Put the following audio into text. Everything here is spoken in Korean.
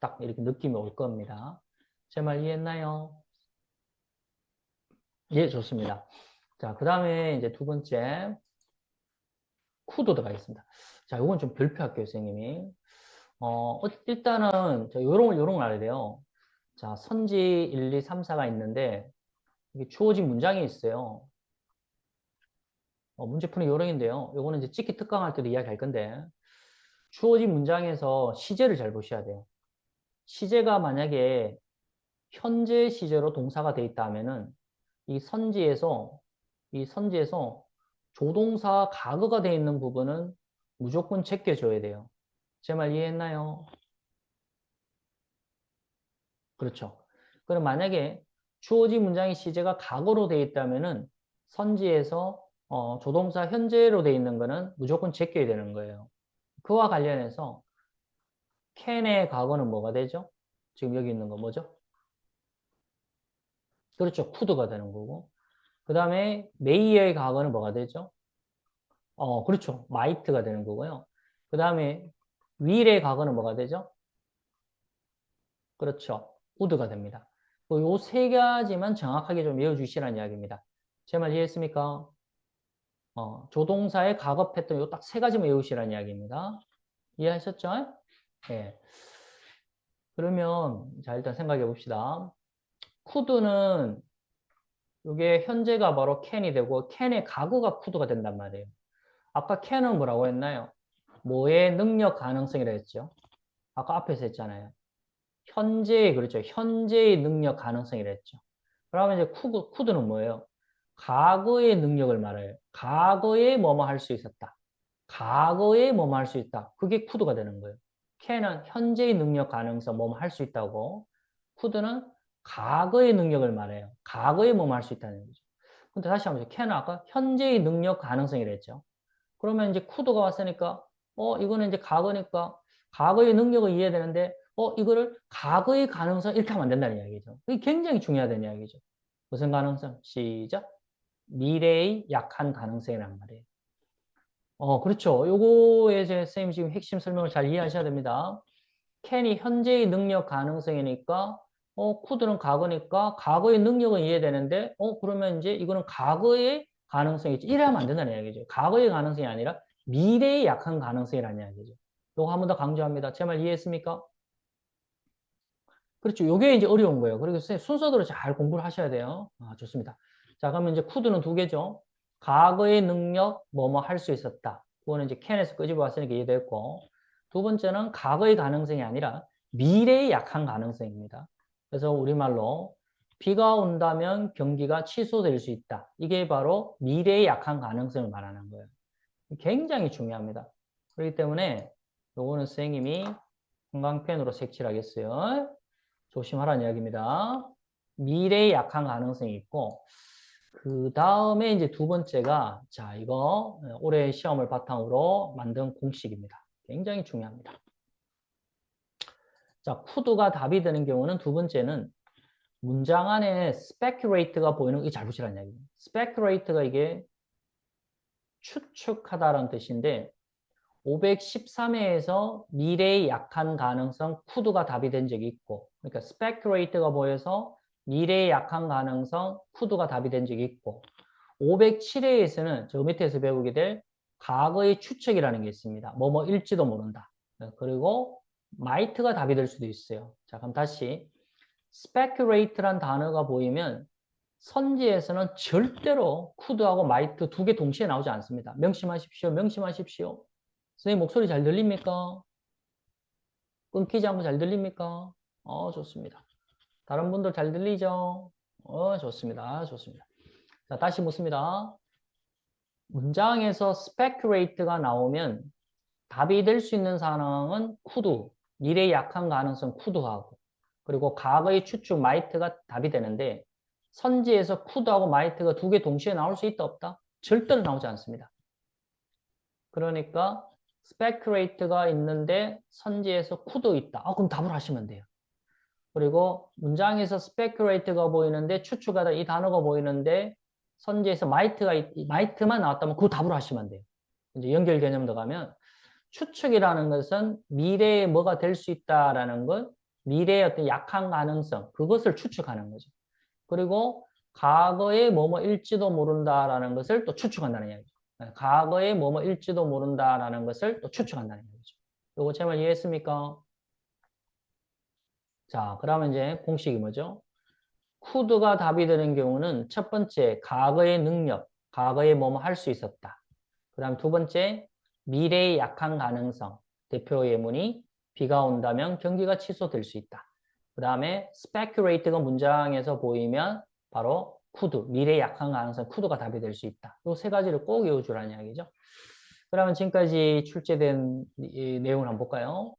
딱 이렇게 느낌이 올 겁니다. 제 말 이해했나요? 예, 좋습니다. 자, 그 다음에 이제 두 번째, 쿠도드가 있습니다. 자, 이건 좀 별표할게요, 선생님이. 어, 일단은, 저 요런, 요런 걸 알아야 돼요. 자, 선지 1, 2, 3, 4가 있는데, 이게 주어진 문장이 있어요. 어, 문제 푸는 요령인데요. 요거는 이제 찍기 특강할 때도 이야기할 건데, 주어진 문장에서 시제를 잘 보셔야 돼요. 시제가 만약에 현재 시제로 동사가 돼 있다 하면은, 이 선지에서, 이 선지에서 조동사 가거가 돼 있는 부분은 무조건 제껴줘야 돼요. 제 말 이해했나요? 그렇죠. 그럼 만약에 주어진 문장의 시제가 과거로 되어 있다면은 선지에서 어, 조동사 현재로 되어 있는 거는 무조건 제껴야 되는 거예요. 그와 관련해서 can의 과거는 뭐가 되죠? 지금 여기 있는 거 뭐죠? 그렇죠. could가 되는 거고. 그 다음에 may의 과거는 뭐가 되죠? 어, 그렇죠. might가 되는 거고요. 그 다음에 will의 과거는 뭐가 되죠? 그렇죠. would가 됩니다. 요 세 가지만 정확하게 좀 외워주시라는 이야기입니다. 제 말 이해했습니까? 어, 조동사의 과거 패턴 요 딱 세 가지만 외우시라는 이야기입니다. 이해하셨죠? 예. 그러면 자 일단 생각해 봅시다. could는 이게 현재가 바로 can이 되고 can의 가구가 could가 된단 말이에요. 아까 can은 뭐라고 했나요? 뭐의 능력 가능성이라 했죠? 아까 앞에서 했잖아요. 현재의 그렇죠. 현재의 능력 가능성이라 했죠. 그러면 이제 쿠드, 쿠드는 뭐예요? 과거의 능력을 말해요. 과거에 뭐뭐 할 수 있었다. 과거에 뭐뭐 할 수 있다. 그게 쿠드가 되는 거예요. Can은 현재의 능력 가능성 뭐뭐 할수 있다고. 쿠드는 과거의 능력을 말해요. 과거에 뭐뭐 할수 있다는 거죠. 근데 다시 한번 can은 아까 현재의 능력 가능성이라 했죠. 그러면 이제 쿠드가 왔으니까 어 이거는 이제 과거니까 과거의 능력을 이해되는데 어, 이거를 과거의 가능성 이렇게 하면 안 된다는 이야기죠. 이게 굉장히 중요하다는 이야기죠. 무슨 가능성? 시작. 미래의 약한 가능성이란 말이에요. 어, 그렇죠. 요거에 이제 선생님 지금 핵심 설명을 잘 이해하셔야 됩니다. 캔이 현재의 능력 가능성이니까, 어, 쿠드는 과거니까, 과거의 능력은 이해되는데, 어, 그러면 이제 이거는 과거의 가능성이지. 이래 하면 안 된다는 이야기죠. 과거의 가능성이 아니라 미래의 약한 가능성이라는 이야기죠. 요거 한 번 더 강조합니다. 제 말 이해했습니까? 그렇죠. 요게 이제 어려운 거예요. 그리고 순서대로 잘 공부를 하셔야 돼요. 아, 좋습니다. 자, 그러면 이제 쿠드는 두 개죠. 과거의 능력, 뭐뭐 할 수 있었다. 그거는 이제 캔에서 끄집어 왔으니까 이해됐고. 두 번째는 과거의 가능성이 아니라 미래의 약한 가능성입니다. 그래서 우리말로 비가 온다면 경기가 취소될 수 있다. 이게 바로 미래의 약한 가능성을 말하는 거예요. 굉장히 중요합니다. 그렇기 때문에 요거는 선생님이 형광펜으로 색칠하겠어요. 조심하라는 이야기입니다. 미래에 약한 가능성이 있고 그 다음에 이제 두 번째가 자 이거 올해 시험을 바탕으로 만든 공식입니다. 굉장히 중요합니다. 자 쿠드가 답이 되는 경우는 두 번째는 문장 안에 speculate가 보이는 게 잘 보시라는 이야기입니다. speculate가 이게 추측하다라는 뜻인데 513회에서 미래의 약한 가능성 쿠드가 답이 된 적이 있고 그러니까 speculate가 보여서 미래의 약한 가능성 쿠드가 답이 된 적이 있고 507회에서는 저 밑에서 배우게 될 과거의 추측이라는 게 있습니다. 뭐뭐일지도 모른다. 그리고 might가 답이 될 수도 있어요. 자 그럼 다시 speculate란 단어가 보이면 선지에서는 절대로 could하고 might 두개 동시에 나오지 않습니다. 명심하십시오. 명심하십시오. 선생님 목소리 잘 들립니까? 끊기지 않고 잘 들립니까? 어, 좋습니다. 다른 분들 잘 들리죠? 어, 좋습니다. 좋습니다. 자, 다시 묻습니다. 문장에서 speculate가 나오면 답이 될 수 있는 상황은 could, 미래의 약한 가능성 could하고 그리고 과거의 추측 might가 답이 되는데 선지에서 could하고 might가 두 개 동시에 나올 수 있다 없다? 절대로 나오지 않습니다. 그러니까 speculate가 있는데 선지에서 could도 있다. 아, 그럼 답을 하시면 돼요. 그리고 문장에서 speculate가 보이는데 추측하다 이 단어가 보이는데 선지에서 might가 might만 나왔다면 그 답으로 하시면 돼요. 이제 연결 개념도 가면 추측이라는 것은 미래에 뭐가 될 수 있다라는 것, 미래의 어떤 약한 가능성, 그것을 추측하는 거죠. 그리고 과거에 뭐뭐일지도 모른다라는 것을 또 추측한다는 이야기죠. 네, 과거에 뭐뭐일지도 모른다라는 것을 또 추측한다는 이야기죠. 요거 제말 이해했습니까? 자, 그러면 이제 공식이 뭐죠? 쿠드가 답이 되는 경우는 첫 번째, 과거의 능력, 과거에 뭐뭐 할 수 있었다. 그 다음 두 번째, 미래의 약한 가능성, 대표 예문이 비가 온다면 경기가 취소될 수 있다. 그 다음에 speculate가 문장에서 보이면 바로 could, 미래의 약한 가능성, could가 답이 될 수 있다. 이 세 가지를 꼭 외워주라는 이야기죠. 그러면 지금까지 출제된 이 내용을 한번 볼까요?